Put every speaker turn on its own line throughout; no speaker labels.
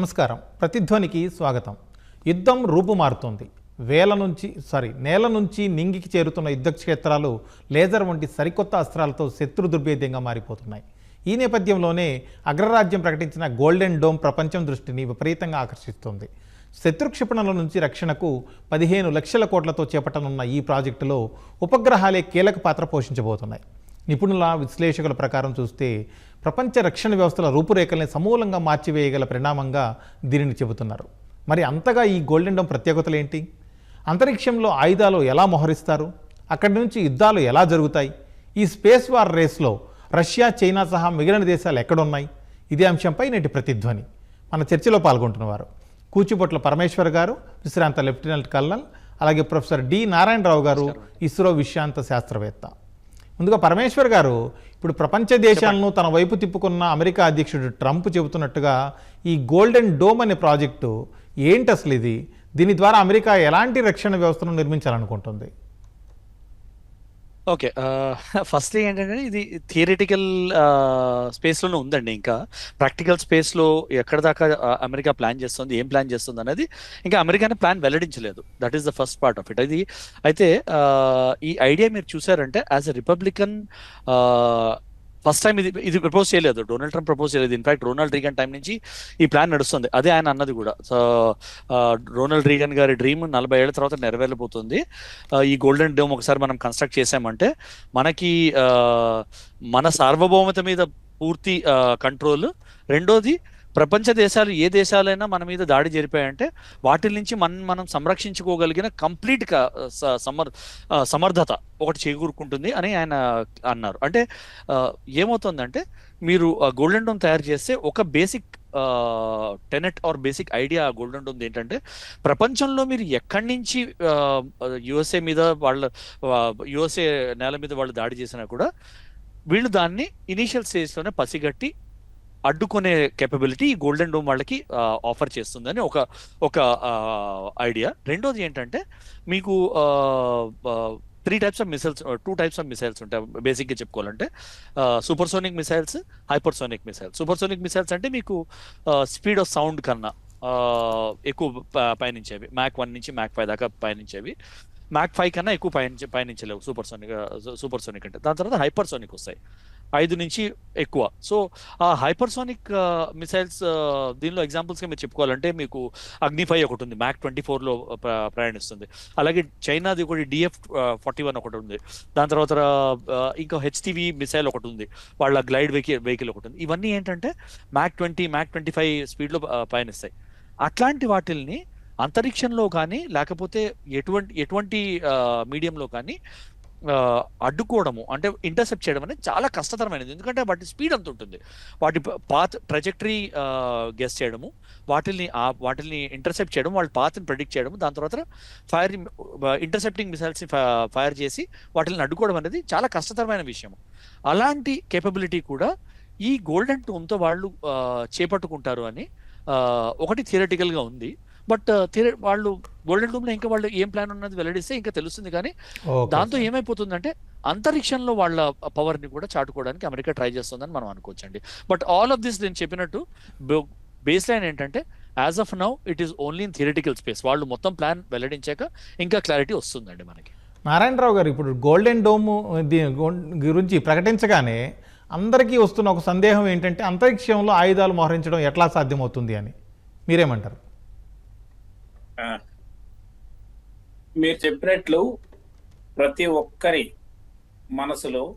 నమస్కారం. ప్రతిధ్వనికి స్వాగతం. యుద్ధం రూపుమారుతోంది. వేల నుంచి సారీ నేల నుంచి నింగికి చేరుతున్న యుద్ధ క్షేత్రాలు లేజర్ వంటి సరికొత్త అస్త్రాలతో శత్రు దుర్భేద్యంగా మారిపోతున్నాయి. ఈ నేపథ్యంలోనే అగ్రరాజ్యం ప్రకటించిన గోల్డెన్ డోమ్ ప్రపంచం దృష్టిని విపరీతంగా ఆకర్షిస్తోంది. శత్రు క్షిపణుల నుంచి రక్షణకు పదిహేను లక్షల కోట్లతో చేపట్టనున్న ఈ ప్రాజెక్టులో ఉపగ్రహాలే కీలక పాత్ర పోషించబోతున్నాయి. నిపుణుల విశ్లేషకుల ప్రకారం చూస్తే ప్రపంచ రక్షణ వ్యవస్థల రూపురేఖల్ని సమూలంగా మార్చివేయగల పరిణామంగా దీనిని చెబుతున్నారు. మరి అంతగా ఈ గోల్డెన్ డోమ్ ప్రత్యేకతలు ఏంటి? అంతరిక్షంలో ఆయుధాలు ఎలా మోహరిస్తారు? అక్కడి నుంచి యుద్ధాలు ఎలా జరుగుతాయి? ఈ స్పేస్ వార్ రేస్లో రష్యా చైనా సహా మిగిలిన దేశాలు ఎక్కడున్నాయి? ఇదే అంశంపై నేటి ప్రతిధ్వని. మన చర్చలో పాల్గొంటున్నవారు కూచిపొట్ల పరమేశ్వర్ గారు విశ్రాంత లెఫ్టినెంట్ కల్నల్ అలాగే professor D Narayanarao garu ISRO విశ్రాంత శాస్త్రవేత్త. ముందుగా పరమేశ్వర్ గారు ఇప్పుడు ప్రపంచ దేశాలను తన వైపు తిప్పుకున్న అమెరికా అధ్యక్షుడు ట్రంప్ చెబుతున్నట్టుగా ఈ గోల్డెన్ డోమ్ అనే ప్రాజెక్టు ఏంటి అసలు ఇది? దీని ద్వారా అమెరికా ఎలాంటి రక్షణ వ్యవస్థను నిర్మించాలనుకుంటుంది?
ఓకే ఫస్ట్లీ ఏంటంటే ఇది థియరిటికల్ స్పేస్లోనే ఉందండి ఇంకా. ప్రాక్టికల్ స్పేస్లో ఎక్కడ దాకా అమెరికా ప్లాన్ చేస్తుంది ఏం ప్లాన్ చేస్తుంది అనేది ఇంకా అమెరికానే plan వెల్లడించలేదు. That is the first part of it. అది అయితే ఈ ఐడియా మీరు చూసారంటే as a Republican first time ఇది ఇది ప్రపోజ్ చేయలేదు. డొనాల్డ్ ట్రంప్ ప్రపోజ్ చేయలేదు. In fact Ronald Reagan time నుంచి ఈ ప్లాన్ నడుస్తుంది. అదే ఆయన అన్నది కూడా. సో రొనాల్డ్ రీగన్ గారి డ్రీమ్ నలభై ఏళ్ళ తర్వాత నెరవేరబోతుంది. ఈ గోల్డెన్ డోమ్ ఒకసారి మనం కన్స్ట్రక్ట్ చేసామంటే మనకి మన సార్వభౌమత మీద పూర్తి కంట్రోల్ రెండోది ప్రపంచ దేశాలు ఏ దేశాలైనా మన మీద దాడి జరిపాయంటే వాటి నుంచి మనం మనం సంరక్షించుకోగలిగిన కంప్లీట్ సమర్ సమర్థత ఒకటి చేకూరుకుంటుంది అని ఆయన అన్నారు. అంటే ఏమవుతుందంటే మీరు గోల్డెన్ డోమ్ తయారు చేస్తే ఒక basic tenet or basic idea golden dome ఏంటంటే ప్రపంచంలో మీరు ఎక్కడి నుంచి యుఎస్ఏ మీద వాళ్ళ యుఎస్ఏ నేల మీద వాళ్ళు దాడి చేసినా కూడా వీళ్ళు దాన్ని ఇనీషియల్ స్టేజ్లోనే పసిగట్టి అడ్డుకునే కెపబిలిటీ ఈ గోల్డెన్ డోమ్ వాళ్ళకి ఆఫర్ చేస్తుందని ఒక ఒక ఐడియా రెండోది ఏంటంటే మీకు three types of missiles two types of missiles ఉంటాయి. బేసిక్గా చెప్పుకోవాలంటే supersonic missiles hypersonic missiles supersonic missiles అంటే మీకు స్పీడ్ ఆఫ్ సౌండ్ కన్నా ఎక్కువ పయనించేవి. మ్యాక్ వన్ నుంచి మ్యాక్ ఫైవ్ దాకా పయనించేవి. మ్యాక్ ఫైవ్ కన్నా ఎక్కువ పయనించ పయనించలేవు సూపర్ సోనిక్ సూపర్ సోనిక్ అంటే. దాని తర్వాత హైపర్ సోనిక్ వస్తాయి. ఐదు నుంచి ఎక్కువ. సో ఆ హైపర్సోనిక్ మిసైల్స్ దీనిలో ఎగ్జాంపుల్స్గా మీరు చెప్పుకోవాలంటే మీకు అగ్నిఫై ఒకటి ఉంది మ్యాక్ ట్వంటీ ఫోర్లో ప్రయాణిస్తుంది. అలాగే చైనాది ఒకటి డిఎఫ్ ఫార్టీ వన్ ఒకటి ఉంది. దాని తర్వాత ఇంకా హెచ్టీవీ మిసైల్ ఒకటి ఉంది. వాళ్ళ గ్లైడ్ వెహికల్ వెహికల్ ఒకటి ఉంది. ఇవన్నీ ఏంటంటే Mach twenty Mach twenty five స్పీడ్లో పయనిస్తాయి. అట్లాంటి వాటిల్ని అంతరిక్షంలో కానీ లేకపోతే ఎటువంటి ఎటువంటి మీడియంలో కానీ అడ్డుకోవడము అంటే ఇంటర్సెప్ట్ చేయడం అనేది చాలా కష్టతరమైనది. ఎందుకంటే వాటి స్పీడ్ అంత ఉంటుంది. వాటి పాత్ ట్రజెక్టరీ గెస్ చేయడము వాటిని వాటిని ఇంటర్సెప్ట్ చేయడం వాళ్ళ పాత్ని ప్రెడిక్ట్ చేయడం దాని తర్వాత ఫైర్ ఇంటర్సెప్టింగ్ మిసైల్స్ని ఫైర్ చేసి వాటిని అడ్డుకోవడం అనేది చాలా కష్టతరమైన విషయం అలాంటి కేపబిలిటీ కూడా ఈ గోల్డెన్ టోమ్తో వాళ్ళు చేపట్టుకుంటారు అని ఒకటి థియరటికల్గా ఉంది. బట్ వాళ్ళు గోల్డెన్ టూమ్లో ఇంకా వాళ్ళు ఏం ప్లాన్ ఉన్నది వెల్లడిస్తే ఇంకా తెలుస్తుంది కానీ దాంతో. ఏమైపోతుందంటే అంతరిక్షంలో వాళ్ళ పవర్ని కూడా చాటుకోవడానికి అమెరికా ట్రై చేస్తుందని మనం అనుకోవచ్చండి. బట్ ఆల్ ఆఫ్ దిస్ నేను చెప్పినట్టు బేస్ లైన్ ఏంటంటే as of now it is only in theoretical space వాళ్ళు మొత్తం ప్లాన్ వెల్లడించాక ఇంకా క్లారిటీ వస్తుందండి మనకి.
నారాయణరావు గారు ఇప్పుడు గోల్డెన్ డోమ్ గురించి ప్రకటించగానే అందరికీ వస్తున్న ఒక సందేహం ఏంటంటే అంతరిక్షంలో ఆయుధాలు మోహరించడం ఎట్లా సాధ్యమవుతుంది అని. మీరేమంటారు?
మీరు చెప్పినట్లు ప్రతి ఒక్కరి మనసులో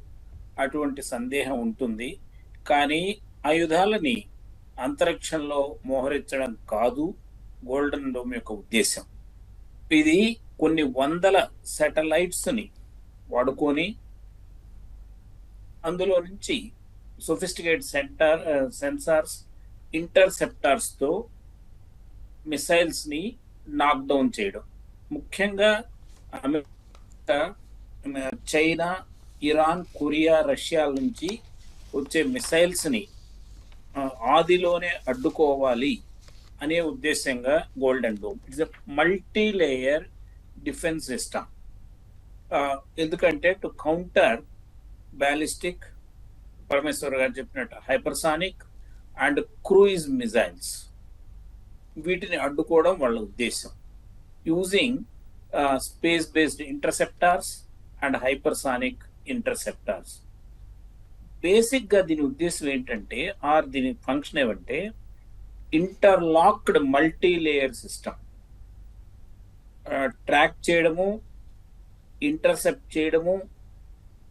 అటువంటి సందేహం ఉంటుంది. కానీ ఆయుధాలని అంతరిక్షంలో మోహరించడం కాదు గోల్డెన్ డోమ్ యొక్క ఉద్దేశం ఇది కొన్ని వందల satellites వాడుకొని అందులో నుంచి సొఫిస్టికేట్ సెంటర్ సెన్సార్స్ ఇంటర్సెప్టార్స్తో మిసైల్స్ని నాక్ డౌన్ చేయడం. ముఖ్యంగా America China Iran Korea Russia నుంచి వచ్చే మిసైల్స్ని ఆదిలోనే అడ్డుకోవాలి అనే ఉద్దేశంగా golden dome. It's multi layer defence system. ఎందుకంటే టు కౌంటర్ బ్యాలిస్టిక్ పరమేశ్వర్ గారు చెప్పినట్టు హైపర్సానిక్ అండ్ క్రూయిజ్ మిజైల్స్ వీటిని అడ్డుకోవడం వాళ్ళ ఉద్దేశం using space based interceptors and hypersonic interceptors బేసిక్గా దీని ఉద్దేశం ఏంటంటే ఆర్ దీని ఫంక్షన్ ఏమంటే interlocked multi layer system track చేయడము ఇంటర్సెప్ట్ చేయడము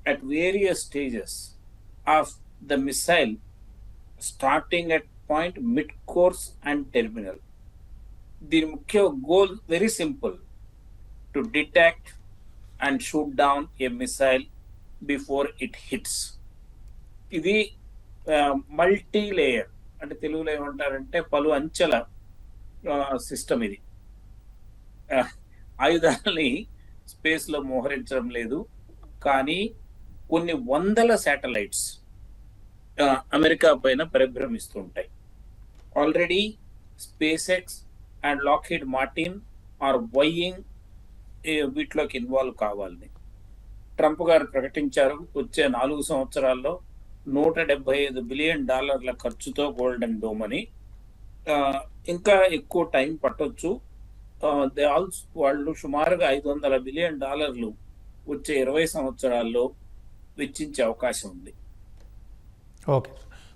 at various stages of the missile starting at point mid course and terminal దీని ముఖ్య goal very simple to detect and shoot down a missile before it hits ఇది multi layer అంటే తెలుగులో ఏమంటారంటే పలు అంచెల సిస్టమ్ ఇది. ఆయుధాలని స్పేస్లో మోహరించడం లేదు కానీ కొన్ని వందల శాటిలైట్స్ అమెరికా పైన పరిభ్రమిస్తూ ఉంటాయి. Already SpaceX and Lockheed Martin are vying వీటిలోకి involve కావాలని. ట్రంప్ గారు ప్రకటించారు వచ్చే నాలుగు సంవత్సరాల్లో నూట డెబ్బై ఐదు బిలియన్ డాలర్ల ఖర్చుతో గోల్డెన్ డోమ్ అని. ఇంకా ఎక్కువ టైం పట్టొచ్చు. దే ఆల్స్ వాళ్ళు సుమారుగా ఐదు వందల బిలియన్ డాలర్లు వచ్చే ఇరవై సంవత్సరాల్లో వెచ్చించే అవకాశం ఉంది.
ఓకే.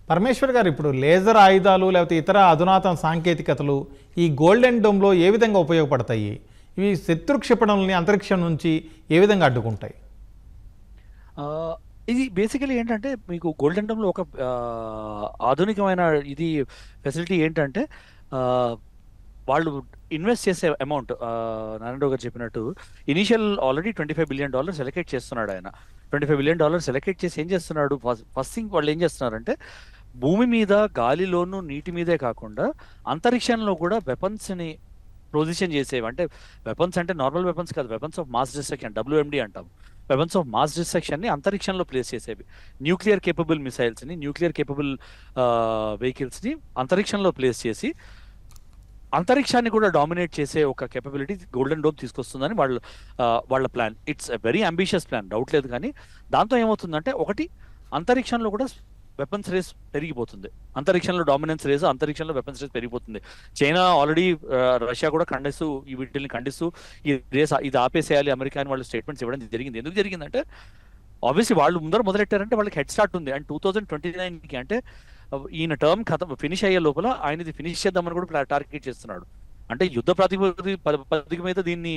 పరమేశ్వర్ గారు ఇప్పుడు లేజర్ ఆయుధాలు లేకపోతే ఇతర అధునాతన సాంకేతికతలు ఈ గోల్డెన్ డోమ్లో ఏ విధంగా ఉపయోగపడతాయి? ఇవి శత్రు క్షిపణుల్ని అంతరిక్షం నుంచి ఏ విధంగా అడ్డుకుంటాయి?
ఇది బేసికలీ ఏంటంటే మీకు గోల్డెన్ డోమ్లో ఒక ఆధునికమైన ఇది ఫెసిలిటీ ఏంటంటే వాళ్ళు ఇన్వెస్ట్ చేసే అమౌంట్ నారాయణరావు గారు చెప్పినట్టు initial already twenty five billion dollars allocate చేస్తున్నాడు ఆయన. Twenty five billion dollars allocate చేసి ఏం చేస్తున్నాడు? ఫస్ట్ థింగ్ వాళ్ళు ఏం చేస్తున్నారంటే భూమి మీద గాలిలోను నీటి మీదే కాకుండా అంతరిక్షంలో కూడా వెపన్స్ని ప్రొజిషన్ చేసేవి. అంటే వెపన్స్ అంటే నార్మల్ వెపన్స్ కాదు weapons of mass destruction WMD అంటాం. వెపన్స్ ఆఫ్ మాస్ డిస్ట్రక్షన్ని అంతరిక్షంలో ప్లేస్ చేసేవి. న్యూక్లియర్ కేపబుల్ మిసైల్స్ని న్యూక్లియర్ కేపబుల్ వెహికల్స్ని అంతరిక్షంలో ప్లేస్ చేసి అంతరిక్షాన్ని కూడా డామినేట్ చేసే ఒక కేపబిలిటీ గోల్డెన్ డోమ్ తీసుకొస్తుందని వాళ్ళ వాళ్ళ plan. It's very ambitious plan. Doubt లేదు కానీ దాంతో ఏమవుతుందంటే ఒకటి అంతరిక్షంలో కూడా వెపన్స్ రేస్ పెరిగిపోతుంది. అంతరిక్షంలో డామినెన్స్ రేస్ అంతరిక్షంలో వెపన్స్ రేస్ పెరిగిపోతుంది. చైనా ఆల్రెడీ రష్యా కూడా ఖండిస్తూ ఈ వీటిని ఖండిస్తూ ఈ రేస్ ఇది ఆపేసేయాలి అమెరికా అని వాళ్ళు స్టేట్మెంట్స్ ఇవ్వడం జరిగింది. ఎందుకు జరిగిందంటే ఆబ్వియస్లీ వాళ్ళు ముందర మొదలెట్టారంటే వాళ్ళకి హెడ్ స్టార్ట్ ఉంది. అండ్ టూ థౌజండ్ ట్వంటీ నైన్కి అంటే ఈయన టర్మ్ కథ ఫినిష్ అయ్యే లోపల ఆయనది ఫినిష్ చేద్దామని కూడా టార్గెట్ చేస్తున్నాడు. అంటే యుద్ధ ప్రాతిపదిక మీద దీన్ని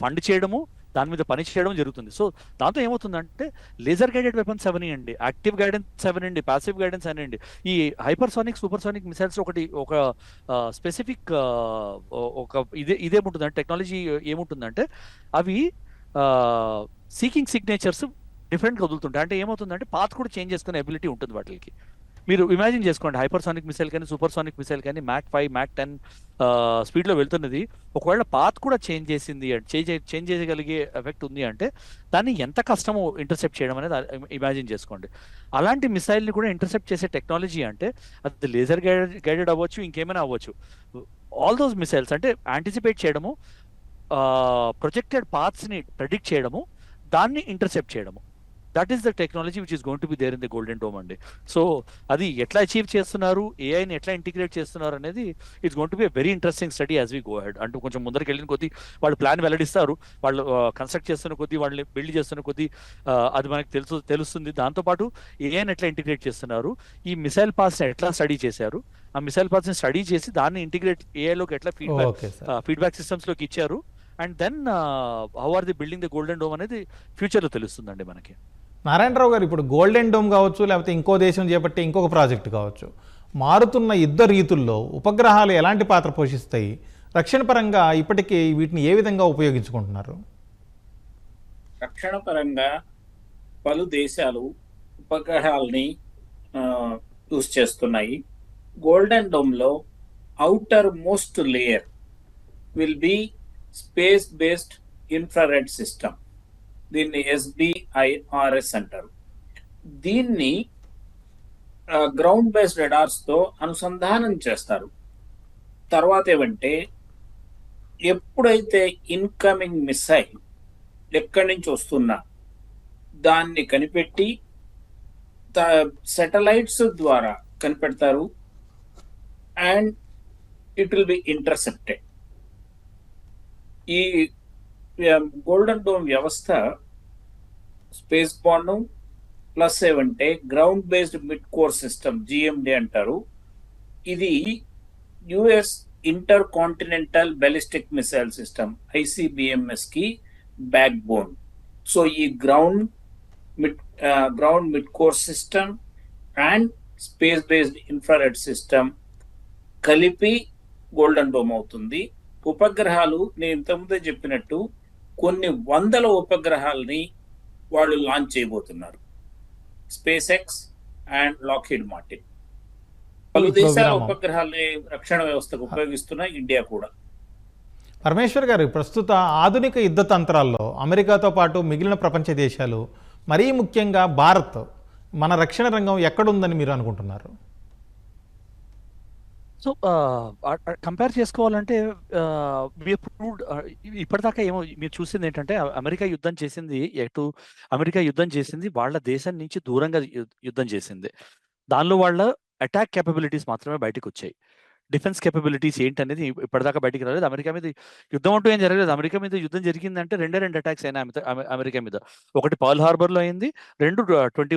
ఫండ్ చేయడము దాని మీద పని చేయడం జరుగుతుంది. సో దాంతో ఏమవుతుందంటే లేజర్ గైడెడ్ వెపన్స్ అవనియండి యాక్టివ్ గైడెన్స్ అవనండి పాసివ్ గైడెన్స్ అనండి ఈ హైపర్సానిక్ సూపర్సానిక్ మిసైల్స్ ఒకటి ఒక స్పెసిఫిక్ ఒక ఇదే ఇదేముంటుందంటే టెక్నాలజీ ఏముంటుందంటే అవి సీకింగ్ సిగ్నేచర్స్ డిఫరెంట్గా వదులుతుంటాయి. అంటే ఏమవుతుందంటే పాత్ కూడా చేంజ్ చేసుకునే అబిలిటీ ఉంటుంది వాటికి. మీరు ఇమాజిన్ చేసుకోండి హైపర్సానిక్ మిసైల్ కానీ సూపర్సానిక్ మిసైల్ కానీ మ్యాక్ ఫైవ్ మ్యాక్ టెన్ స్పీడ్లో వెళ్తున్నది. ఒకవేళ పాత్ కూడా చేంజ్ చేసింది చేంజ్ చేంజ్ చేయగలిగే ఎఫెక్ట్ ఉంది అంటే దాన్ని ఎంత కష్టమో ఇంటర్సెప్ట్ చేయడం అనేది ఇమాజిన్ చేసుకోండి. అలాంటి మిసైల్ని కూడా ఇంటర్సెప్ట్ చేసే టెక్నాలజీ అంటే అది లేజర్ గైడెడ్ గైడెడ్ అవ్వచ్చు ఇంకేమైనా అవ్వచ్చు. ఆల్ దోస్ మిసైల్స్ అంటే యాంటిసిపేట్ చేయడము ప్రొజెక్టెడ్ పాత్స్ని ప్రెడిక్ట్ చేయడము దాన్ని ఇంటర్సెప్ట్ చేయడము. That is the technology which is going to be there in the golden dome అండి. సో అది ఎట్లా అచీవ్ చేస్తున్నారు? ఏఐని ఎట్లా ఇంటిగ్రేట్ చేస్తున్నారు అనేది it's going to be very interesting study as we go ahead అంటూ కొంచెం ముందరికి వెళ్ళిన కొద్దీ వాళ్ళు ప్లాన్ వెల్లడిస్తారు. వాళ్ళు కన్స్ట్రక్ట్ చేస్తున్న కొద్దీ వాళ్ళని బిల్డ్ చేస్తున్న కొద్దీ అది మనకి తెలుసు తెలుస్తుంది. దాంతోపాటు ఏఐని ఎట్లా ఇంటిగ్రేట్ చేస్తున్నారు? ఈ మిసైల్ పాస్ ఎట్లా స్టడీ చేశారు? ఆ మిసైల్ పాస్ని స్టడీ చేసి దాన్ని ఇంటిగ్రేట్ ఏఐలోకి ఎట్లా ఫీడ్బ్యాక్ ఫీడ్బ్యాక్ సిస్టమ్స్లోకి ఇచ్చారు. And then how are they building the golden dome అనేది ఫ్యూచర్లో తెలుస్తుందండి మనకి.
నారాయణరావు గారు ఇప్పుడు గోల్డెన్ డోమ్ కావచ్చు లేకపోతే ఇంకో దేశం చేపట్టే ఇంకొక ప్రాజెక్ట్ కావచ్చు. మారుతున్న యుద్ధ రీతుల్లో ఉపగ్రహాలు ఎలాంటి పాత్ర పోషిస్తాయి? రక్షణ పరంగా ఇప్పటికీ వీటిని ఏ విధంగా ఉపయోగించుకుంటున్నారు?
రక్షణ పరంగా పలు దేశాలు ఉపగ్రహాలని యూస్ చేస్తున్నాయి. Golden డోమ్లో outermost layer will be space based infrared system. దీన్ని ఎస్బిఐఆర్ఎస్ అంటారు. దీన్ని గ్రౌండ్ బేస్డ్ రెడార్స్తో అనుసంధానం చేస్తారు. తర్వాత ఏమంటే ఎప్పుడైతే ఇన్కమింగ్ మిసైల్ ఎక్కడి నుంచి వస్తున్నా దాన్ని కనిపెట్టి సెటలైట్స్ ద్వారా కనిపెడతారు. And it will be intercepted ఈ గోల్డెన్ డోమ్ వ్యవస్థ స్పేస్ బాండ్ ప్లస్ ఏమంటే ground based mid core system GMD అంటారు. ఇది US intercontinental ballistic missile system ఐసిబిఎంఎస్కి backbone so ఈ ground mid ground mid core system and space based infrared system కలిపి golden dome అవుతుంది. ఉపగ్రహాలు నేను ఇంతకుముందే చెప్పినట్టు కొన్ని వందల ఉపగ్రహాలని వాళ్ళు లాంచ్ చేయబోతున్నారు. Space X and Lockheed Martin పలు దేశాల. ఉపగ్రహాలని రక్షణ వ్యవస్థకు ఉపయోగిస్తున్న ఇండియా కూడా.
పరమేశ్వర్ గారు ప్రస్తుత ఆధునిక యుద్ధ తంత్రాల్లో అమెరికాతో పాటు మిగిలిన ప్రపంచ దేశాలు మరీ ముఖ్యంగా భారత్ మన రక్షణ రంగం ఎక్కడుందని మీరు అనుకుంటున్నారు?
సో కంపేర్ చేసుకోవాలంటే ప్రూవ్డ్ ఇప్పటిదాకా ఏమో మీరు చూసింది ఏంటంటే అమెరికా యుద్ధం చేసింది ఎటు అమెరికా యుద్ధం చేసింది వాళ్ళ దేశం నుంచి దూరంగా యుద్ధం చేసింది. దానిలో వాళ్ళ అటాక్ కేపబిలిటీస్ మాత్రమే బయటకు వచ్చాయి డిఫెన్స్ కేపబిలిటీస్ ఏంటనేది ఇప్పటిదాకా బయటికి రాలేదు. అమెరికా మీద యుద్ధం అంటూ ఏం జరగలేదు. అమెరికా మీద యుద్ధం జరిగిందంటే రెండే రెండు అటాక్స్ అయినా అమెరికా మీద. ఒకటి పాల్ హార్బర్లో అయింది రెండు ట్వంటీ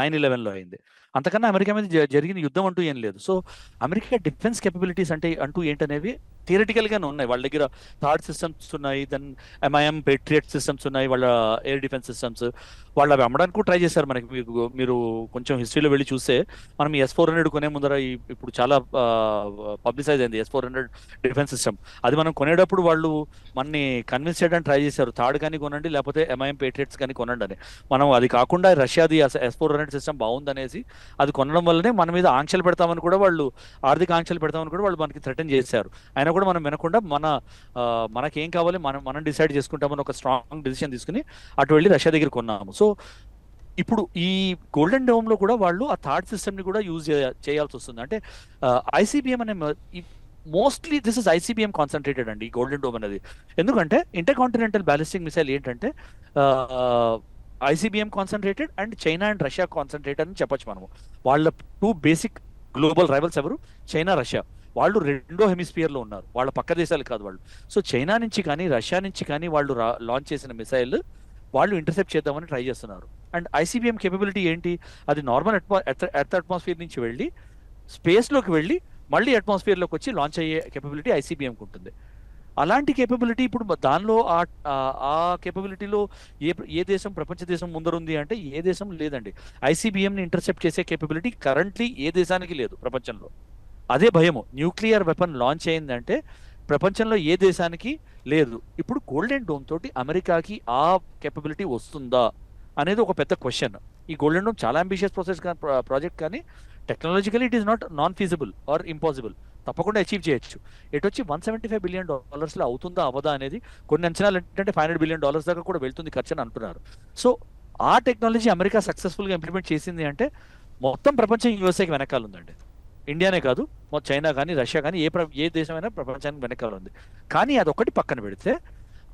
నైన్ ఎలెవెన్లో అయింది. అంతకన్నా అమెరికా మీద జ- జరిగిన యుద్ధం అంటూ ఏం లేదు. సో అమెరికా డిఫెన్స్ కెపబిలిటీస్ అంటే అంటూ ఏంటనేవి థియరిటికల్ గానే ఉన్నాయి. వాళ్ళ దగ్గర థర్డ్ సిస్టమ్స్ ఉన్నాయి దెన్ ఎంఐఎం పెట్రియట్ సిస్టమ్స్ ఉన్నాయి వాళ్ళ ఎయిర్ డిఫెన్స్ సిస్టమ్స్ వాళ్ళు అవి అమ్మడానికి కూడా ట్రై చేశారు మనకి. మీకు మీరు కొంచెం హిస్టరీలో వెళ్ళి చూస్తే మనం ఎస్ ఫోర్ హండ్రెడ్ కొనే ముందర ఇప్పుడు చాలా పబ్లిసైజ్ అయింది S four hundred defence system అది మనం కొనేటప్పుడు వాళ్ళు మనని కన్విన్స్ చేయడానికి ట్రై చేశారు. థర్డ్ కానీ కొనండి లేకపోతే ఎంఐఎం పేట్రియట్స్ కానీ కొనండి అని. మనం అది కాకుండా రష్యాది ఎస్ ఫోర్ హండ్రెడ్ సిస్టమ్ బాగుందనేసి అది కొనడం వల్లనే మన మీద ఆంక్షలు పెడతామని కూడా వాళ్ళు ఆర్థిక ఆంక్షలు పెడతామని కూడా వాళ్ళు మనకి థ్రెటన్ చేశారు. అయినా కూడా మనం వినకుండా మన మనకేం కావాలి మనం మనం డిసైడ్ చేసుకుంటామని ఒక స్ట్రాంగ్ డిసిషన్ తీసుకుని అటు వెళ్ళి రష్యా దగ్గర కొన్నాము. సో ఇప్పుడు ఈ గోల్డెన్ డోమ్లో కూడా వాళ్ళు ఆ థర్డ్ సిస్టమ్ని కూడా యూజ్ చేయాల్సి వస్తుంది. అంటే ఐసీబీఎం అనే mostly this is ICBM concentrated అండి ఈ గోల్డెన్ డోమ్ అనేది. ఎందుకంటే ఇంటర్ కాంటినెంటల్ బ్యాలిస్టిక్ మిసైల్ ఏంటంటే ICBM concentrated and China and Russia concentrated అని చెప్పొచ్చు మనము. వాళ్ళ టూ బేసిక్ గ్లోబల్ రైవల్స్ ఎవరు? చైనా రష్యా వాళ్ళు రెండో హెమిస్ఫియర్లో ఉన్నారు. వాళ్ళ పక్క దేశాలు కాదు వాళ్ళు. సో చైనా నుంచి కానీ రష్యా నుంచి కానీ వాళ్ళు లాంచ్ చేసిన మిసైల్ వాళ్ళు ఇంటర్సెప్ట్ చేద్దామని ట్రై చేస్తున్నారు. అండ్ ఐసీబీఎం కేపబిలిటీ ఏంటి? అది నార్మల్ ఎర్త్ అట్మాస్ఫియర్ నుంచి వెళ్ళి స్పేస్లోకి వెళ్ళి మళ్ళీ అట్మాస్ఫియర్లోకి వచ్చి లాంచ్ అయ్యే కేపబిలిటీ ఐసీబీఎంకి ఉంటుంది. అలాంటి కేపబిలిటీ ఇప్పుడు దానిలో ఆ ఆ- కేపబిలిటీలో ఏ ఏ దేశం ప్రపంచ దేశం ముందరుంది అంటే ఏ దేశం లేదండి. ఐసీబీఎంని ఇంటర్సెప్ట్ చేసే కేపబిలిటీ కరెంట్లీ ఏ దేశానికి లేదు ప్రపంచంలో. అదే భయము. న్యూక్లియర్ వెపన్ లాంచ్ అయిందంటే ప్రపంచంలో ఏ దేశానికి లేదు. ఇప్పుడు గోల్డెన్ డోమ్ తోటి అమెరికాకి ఆ కేపబిలిటీ వస్తుందా అనేది ఒక పెద్ద క్వశ్చన్ ఈ గోల్డెన్ డోమ్ చాలా అంబిషియస్ ప్రాసెస్ ప్రాజెక్ట్ కానీ technologically it is not non feasible or impossible తప్పకుండా అచీవ్ చేయొచ్చు. ఎటు వచ్చి వన్ సెవెంటీ ఫైవ్ బిలియన్ డాలర్స్లో అవుతుందా అవదా అనేది కొన్ని అంచనాలు ఏంటంటే ఫైవ్ హండ్రెడ్ బిలియన్ డాలర్స్ దాకా కూడా వెళ్తుంది ఖర్చు అని అంటున్నారు. సో ఆ టెక్నాలజీ అమెరికా సక్సెస్ఫుల్గా ఇంప్లిమెంట్ చేసింది అంటే మొత్తం ప్రపంచం యూఎస్ఏకి వెనకాల ఉందండి. ఇండియానే కాదు చైనా కానీ రష్యా కానీ ఏ ప్ర- ఏ దేశమైనా ప్రపంచానికి వెనకాల ఉంది. కానీ అది ఒకటి పక్కన పెడితే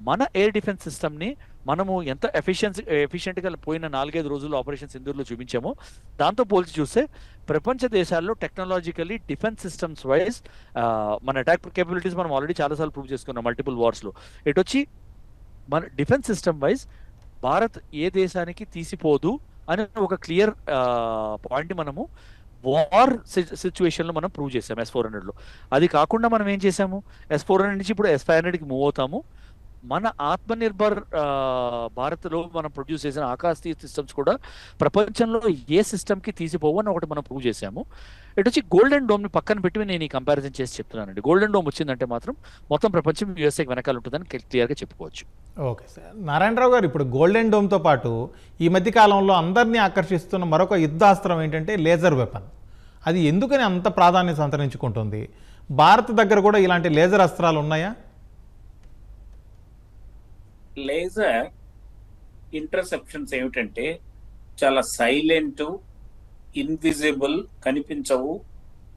మన ఎయిర్ డిఫెన్స్ సిస్టమ్ని మనము ఎంత ఎఫిషియన్సీ ఎఫిషియెంట్గా పోయిన నాలుగైదు రోజుల్లో ఆపరేషన్ సింధూర్లో చూపించామో దాంతో పోల్చి చూస్తే ప్రపంచ దేశాల్లో టెక్నాలజికలీ డిఫెన్స్ సిస్టమ్స్ వైజ్ మన అటాక్ కేపబిలిటీస్ మనం ఆల్రెడీ చాలాసార్లు ప్రూవ్ చేసుకున్నాం మల్టిపుల్ వార్స్లో. ఇటు వచ్చి మన డిఫెన్స్ సిస్టమ్ వైజ్ భారత్ ఏ దేశానికి తీసిపోదు అని ఒక క్లియర్ పాయింట్ మనము వార్ సిచ్యువేషన్లో మనం ప్రూవ్ చేసాము ఎస్ ఫోర్ హండ్రెడ్లో. అది కాకుండా మనం ఏం చేసాము? ఎస్ ఫోర్ హండ్రెడ్ నుంచి ఇప్పుడు ఎస్ ఫైవ్ హండ్రెడ్కి మూవ్ అవుతాము. మన ఆత్మనిర్భర్ నిర్భర్ భారత్లో మనం ప్రొడ్యూస్ చేసిన ఆకాశ సిస్టమ్స్ కూడా ప్రపంచంలో ఏ సిస్టమ్కి తీసిపోవు అని ఒకటి మనం ప్రూవ్ చేసాము ఇటు వచ్చి గోల్డెన్ డోమ్ని పక్కన పెట్టి నేను ఈ కంపారిజన్ చేసి చెప్తున్నానండి. గోల్డెన్ డోమ్ వచ్చిందంటే మాత్రం మొత్తం ప్రపంచం యూఎస్ఏకి వెనకాల ఉంటుందని క్లియర్గా చెప్పుకోవచ్చు.
Okay sir. నారాయణరావు గారు ఇప్పుడు గోల్డెన్ డోమ్తో పాటు ఈ మధ్య కాలంలో అందరినీ ఆకర్షిస్తున్న మరొక యుద్ధాస్త్రం ఏంటంటే లేజర్ వెపన్ అది ఎందుకని అంత ప్రాధాన్యత సంతరించుకుంటుంది? భారత్ దగ్గర కూడా ఇలాంటి లేజర్ అస్త్రాలు ఉన్నాయా?
లేజర్ ఇంటర్సెప్షన్స్ ఏమిటంటే చాలా సైలెంట్ ఇన్విజిబుల్ కనిపించవు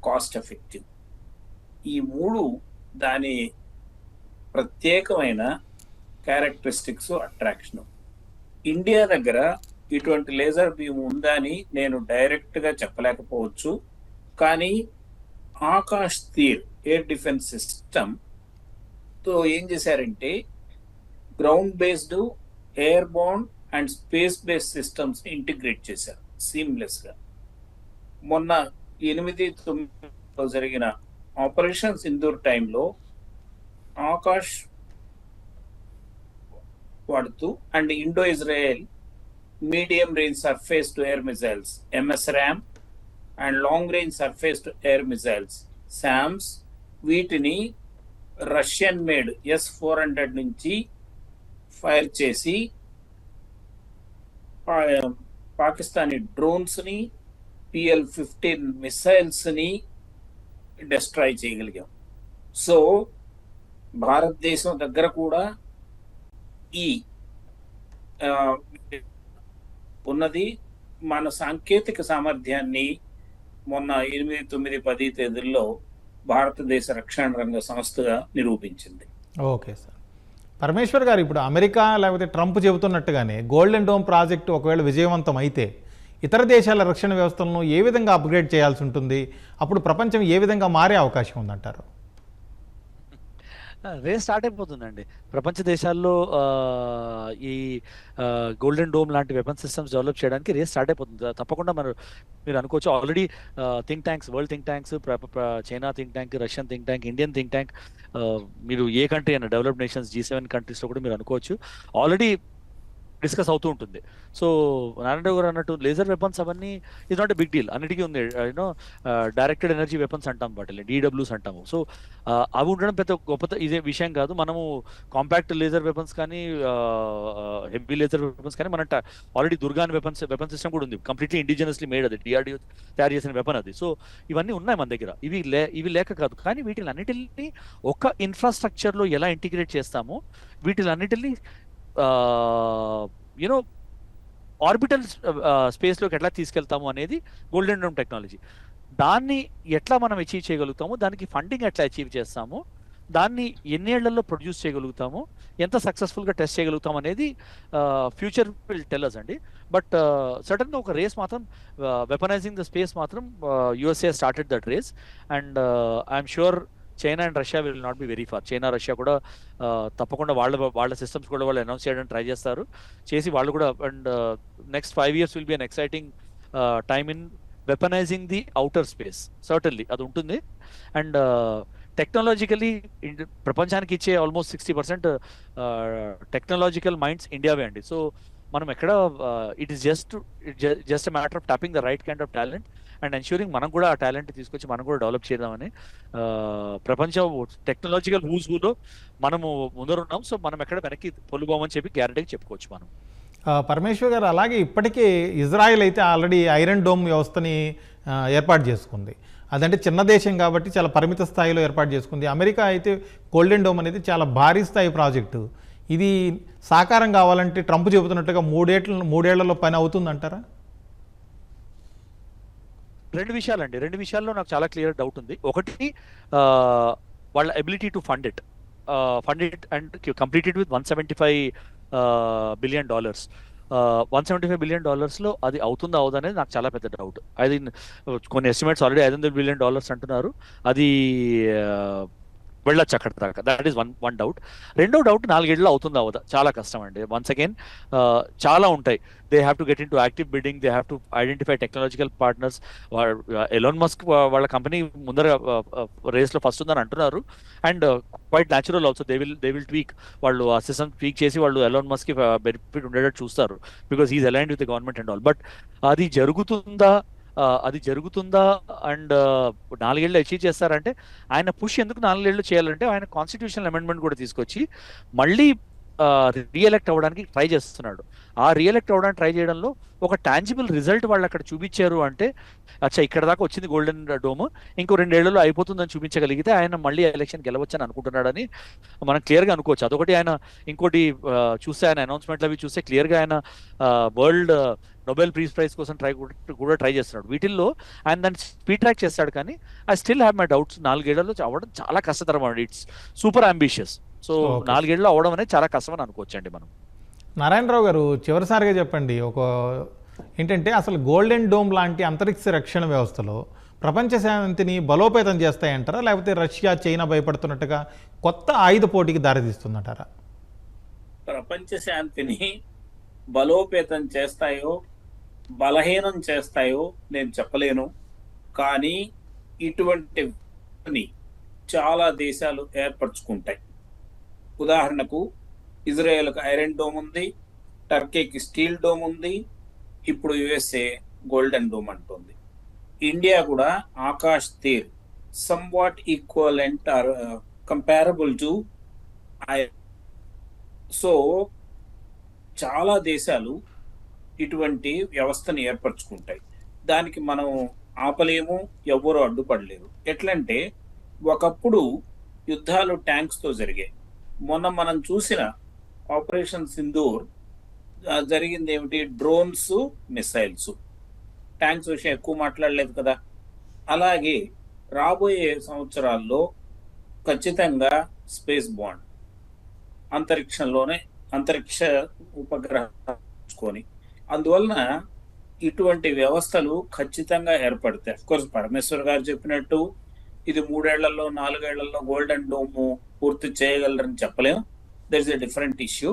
కాస్ట్ ఎఫెక్టివ్. ఈ మూడు దాని ప్రత్యేకమైన క్యారెక్టరిస్టిక్స్ అట్రాక్షన్. ఇండియా దగ్గర ఇటువంటి లేజర్ బీమ్ ఉందని నేను డైరెక్ట్గా చెప్పలేకపోవచ్చు. కానీ ఆకాష్ తీర్ ఎయిర్ డిఫెన్స్ సిస్టమ్తో ఏం చేశారంటే ground based air bound and space based systems integrate చేశారు సీమ్లెస్గా మొన్న ఎనిమిది తొమ్మిదిలో జరిగిన ఆపరేషన్ సింధూర్ టైంలో ఆకాష్ వాడుతూ and Indo Israel medium range surface to air missiles MRSAM and long range surface to air missiles SAMs వీటిని Russian made S four hundred నుంచి ఫైర్ చేసి పాకిస్తానీ డ్రోన్స్ని పిఎల్ ఫిఫ్టీన్ మిసైల్స్ని డిస్ట్రాయ్ చేయగలిగాం. సో భారతదేశం దగ్గర కూడా ఈ ఉన్నది. మన సాంకేతిక సామర్థ్యాన్ని మొన్న ఎనిమిది తొమ్మిది పది తేదీల్లో భారతదేశ రక్షణ రంగ సంస్థగా నిరూపించింది.
Okay sir. పరమేశ్వర్ గారు ఇప్పుడు అమెరికా లేకపోతే ట్రంప్ చెబుతున్నట్టుగానే గోల్డెన్ డోమ్ ప్రాజెక్టు ఒకవేళ విజయవంతం అయితే ఇతర దేశాల రక్షణ వ్యవస్థలను ఏ విధంగా అప్గ్రేడ్ చేయాల్సి ఉంటుంది? అప్పుడు ప్రపంచం ఏ విధంగా మారే అవకాశం ఉందంటారు?
రేస్ స్టార్ట్ అయిపోతుందండి. ప్రపంచ దేశాల్లో ఈ గోల్డెన్ డోమ్ లాంటి వెపన్ సిస్టమ్స్ డెవలప్ చేయడానికి రేస్ స్టార్ట్ అయిపోతుంది. తప్పకుండా మనం మీరు అనుకోవచ్చు already think tanks world think tanks China think tank Russian think tank Indian think tank మీరు ఏ కంట్రీ అయినా డెవలప్డ్ నేషన్స్ జీ సెవెన్ కంట్రీస్లో కూడా మీరు అనుకోవచ్చు. ఆల్రెడీ డిస్కస్ అవుతూ ఉంటుంది. సో నారాయణ గారు అన్నట్టు లేజర్ వెపన్స్ అవన్నీ is not a big deal అన్నిటికీ ఉంది యూనో డైరెక్టెడ్ ఎనర్జీ వెపన్స్ అంటాం వాటిని డీడబ్ల్యూస్ అంటాము. సో uh, అవి ఉండడం పెద్ద గొప్ప ఇదే విషయం కాదు. మనము కాంపాక్ట్ లేజర్ వెపన్స్ కానీ హెవీ లేజర్ వెపన్స్ కానీ మన ఆల్రెడీ దుర్గాన్ వెపన్స్ వెపన్ సిస్టమ్ కూడా ఉంది. కంప్లీట్లీ ఇండిజినస్లీ మేడ్ అది డిఆర్డీ తయారు చేసిన వెపన్ అది. సో ఇవన్నీ ఉన్నాయి మన దగ్గర. ఇవి లే ఇవి లేక కాదు. కానీ వీటిని అన్నిటిని ఒక ఇన్ఫ్రాస్ట్రక్చర్లో ఎలా ఇంటిగ్రేట్ చేస్తామో వీటిని అన్నిటిని uh, యూనో ఆర్బిటల్ స్పేస్లోకి ఎట్లా తీసుకెళ్తాము అనేది గోల్డెన్ డోమ్ టెక్నాలజీ దాన్ని ఎట్లా మనం అచీవ్ చేయగలుగుతాము? దానికి ఫండింగ్ ఎట్లా అచీవ్ చేస్తాము? దాన్ని ఎన్నేళ్ళలో ప్రొడ్యూస్ చేయగలుగుతాము? ఎంత సక్సెస్ఫుల్గా టెస్ట్ చేయగలుగుతాం అనేది ఫ్యూచర్ విల్ టెల్లర్స్ అండి. బట్ సడన్గా uh, ఒక రేస్ మాత్రం వెపనైజింగ్ ద స్పేస్ మాత్రం USA started that race and I'm sure China and Russia will not be very far China Russia కూడా తప్పకుండా వాళ్ళ వాళ్ళ సిస్టమ్స్ కూడా వాళ్ళు అనౌన్స్ చేయడానికి ట్రై చేస్తారు. చేసి వాళ్ళు కూడా and next five years will be an exciting time in weaponising the outer space certainly అది ఉంటుంది. అండ్ టెక్నాలజికలీ ప్రపంచానికి ఇచ్చే almost sixty percent technological minds ఇండియావే అండి. సో మనం ఎక్కడ it is just just matter of tapping the right kind of talent and ensuring మనం కూడా ఆ టాలెంట్ తీసుకొచ్చి మనం కూడా డెవలప్ చేద్దామని ప్రపంచం టెక్నాలజికల్ హూస్ హూలో మనము ముందరున్నాం. సో మనం ఎక్కడ వెనక్కి పొలుబోమని చెప్పి గ్యారంటీగా చెప్పుకోవచ్చు మనం.
పరమేశ్వర్ గారు అలాగే ఇప్పటికే ఇజ్రాయెల్ అయితే ఆల్రెడీ ఐరన్ డోమ్ వ్యవస్థని ఏర్పాటు చేసుకుంది. అదంటే చిన్న దేశం కాబట్టి చాలా పరిమిత స్థాయిలో ఏర్పాటు చేసుకుంది. అమెరికా అయితే గోల్డెన్ డోమ్ అనేది చాలా భారీ స్థాయి ప్రాజెక్టు. ఇది సాకారం కావాలంటే ట్రంప్ చెబుతున్నట్టుగా మూడేళ్ళ మూడేళ్ళలో పని అవుతుందంటారా?
రెండు విషయాలండి. రెండు విషయాల్లో నాకు చాలా క్లియర్ డౌట్ ఉంది. ఒకటి వాళ్ళ ability to fund it fund it and completed with one seventy five billion dollars one seventy five billion డాలర్స్లో అది అవుతుందా అవుదా అనేది నాకు చాలా పెద్ద డౌట్. అది కొన్ని ఎస్టిమేట్స్ ఆల్రెడీ ఐదు వందల బిలియన్ డాలర్స్ అంటున్నారు. అది వెళ్ళొచ్చు అక్కడ దాకా that is one one doubt రెండో డౌట్ నాలుగేళ్ళు అవుతుందా అవదా చాలా కష్టం అండి వన్స్ అగైన్ చాలా ఉంటాయి. They have to get into active building they have to identify technological partners Elon Musk వాళ్ళ కంపెనీ ముందర రేస్లో ఫస్ట్ ఉందని అంటున్నారు. And quite natural also they will they will tweak వాళ్ళు ఆ సిస్టమ్ ట్వీక్ చేసి వాళ్ళు ఎలోన్ మస్క్కి బెనిఫిట్ ఉండేటట్టు చూస్తారు. Because is aligned with government and all but అది జరుగుతుందా? అది జరుగుతుందా? అండ్ నాలుగేళ్ళు అచీవ్ చేస్తారంటే ఆయన పుష్ ఎందుకు నాలుగేళ్ళు చేయాలంటే ఆయన కాన్స్టిట్యూషనల్ అమెండ్మెంట్ కూడా తీసుకొచ్చి మళ్ళీ రీఎలెక్ట్ అవ్వడానికి ట్రై చేస్తున్నాడు. ఆ రీఎలెక్ట్ అవ్వడానికి ట్రై చేయడంలో ఒక టాంజిబుల్ రిజల్ట్ వాళ్ళు అక్కడ చూపించారు అంటే అచ్చా ఇక్కడ దాకా వచ్చింది గోల్డెన్ డోమ్ ఇంకో రెండేళ్ళలో అయిపోతుందని చూపించగలిగితే ఆయన మళ్ళీ ఎలక్షన్ గెలవచ్చని అనుకుంటున్నాడని మనం క్లియర్గా అనుకోవచ్చు. అదొకటి ఆయన ఇంకోటి చూస్తే ఆయన అనౌన్స్మెంట్లు అవి చూస్తే క్లియర్గా ఆయన వరల్డ్ నోబెల్ ప్రీజ్ ప్రైజ్ కోసం ట్రై కూడా ట్రై చేస్తున్నాడు. వీటిల్లో ఆయన దాన్ని స్పీడ్ ట్రాక్ చేస్తాడు కానీ I still have my doubts నాలుగేళ్ళలో అవ్వడం చాలా కష్టతరం అండి ఇట్స్ సూపర్ అంబిషియస్ సో. నాలుగేళ్ళలో అవ్వడం అనేది చాలా కష్టం అని అనుకోవచ్చండి మనం.
నారాయణరావు గారు చివరిసారిగా చెప్పండి ఒక ఏంటంటే అసలు గోల్డెన్ డోమ్ లాంటి అంతరిక్ష రక్షణ వ్యవస్థలో ప్రపంచ శాంతిని బలోపేతం చేస్తాయంటారా లేకపోతే రష్యా చైనా భయపడుతున్నట్టుగా కొత్త ఆయుధ పోటీకి దారితీస్తుందంటారా?
ప్రపంచ శాంతిని బలోపేతం చేస్తాయో బలహీనం చేస్తాయో నేను చెప్పలేను. కానీ ఇటువంటి చాలా దేశాలు ఏర్పరచుకుంటాయి. ఉదాహరణకు ఇజ్రాయెల్కు ఐరన్ డోమ్ ఉంది టర్కీకి స్టీల్ డోమ్ ఉంది ఇప్పుడు యుఎస్ఏ గోల్డెన్ డోమ్ అంటుంది. ఇండియా కూడా Akashteer somewhat equivalent or comparable to so చాలా దేశాలు ఇటువంటి వ్యవస్థను ఏర్పరచుకుంటాయి. దానికి మనం ఆపలేము ఎవ్వరూ అడ్డుపడలేరు. ఎట్లంటే ఒకప్పుడు యుద్ధాలు ట్యాంక్స్తో జరిగాయి. మొన్న మనం చూసిన ఆపరేషన్ సింధూర్ జరిగింది ఏమిటి డ్రోన్స్ మిసైల్స్ ట్యాంక్స్ విషయం ఎక్కువ మాట్లాడలేదు కదా. అలాగే రాబోయే సంవత్సరాల్లో ఖచ్చితంగా స్పేస్ బాండ్ అంతరిక్షంలోనే అంతరిక్ష ఉపగ్రహాన్ని అందువలన ఇటువంటి వ్యవస్థలు ఖచ్చితంగా ఏర్పడతాయి. కోర్స్ పరమేశ్వర్ గారు చెప్పినట్టు ఇది మూడేళ్ళలో నాలుగేళ్ళలో గోల్డెన్ డోము పూర్తి చేయగలరని చెప్పలేము that is a different issue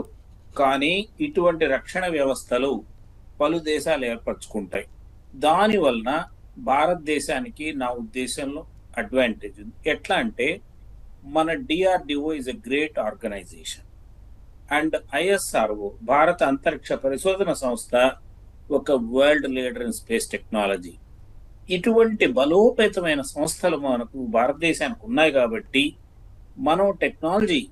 కానీ ఇటువంటి రక్షణ వ్యవస్థలు పలు దేశాలు ఏర్పరచుకుంటాయి. దానివలన భారతదేశానికి నా ఉద్దేశంలో అడ్వాంటేజ్ ఉంది. ఎట్లా అంటే మన DRDO is a great organisation and ISRO భారత అంతరిక్ష పరిశోధన సంస్థ ఒక world leader in space technology ఇటువంటి బలోపేతమైన సంస్థలు మనకు భారతదేశానికి ఉన్నాయి కాబట్టి మనం టెక్నాలజీ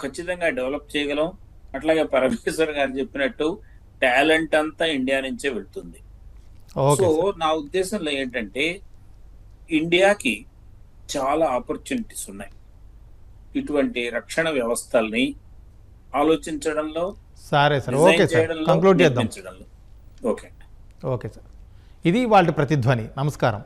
ఖచ్చితంగా డెవలప్ చేయగలం. అట్లాగే పరమేశ్వర్ గారు చెప్పినట్టు టాలెంట్ అంతా ఇండియా నుంచే వెళ్తుంది. సో. నా ఉద్దేశంలో ఏంటంటే ఇండియాకి చాలా ఆపర్చునిటీస్ ఉన్నాయి. ఇటువంటి రక్షణ వ్యవస్థల్ని ఆలోచించడంలో
సరే సార్. Okay sir. కంక్లూడ్ చేద్దాం.
Okay
okay sir. ఇది వాళ్ళ ప్రతిధ్వని. నమస్కారం.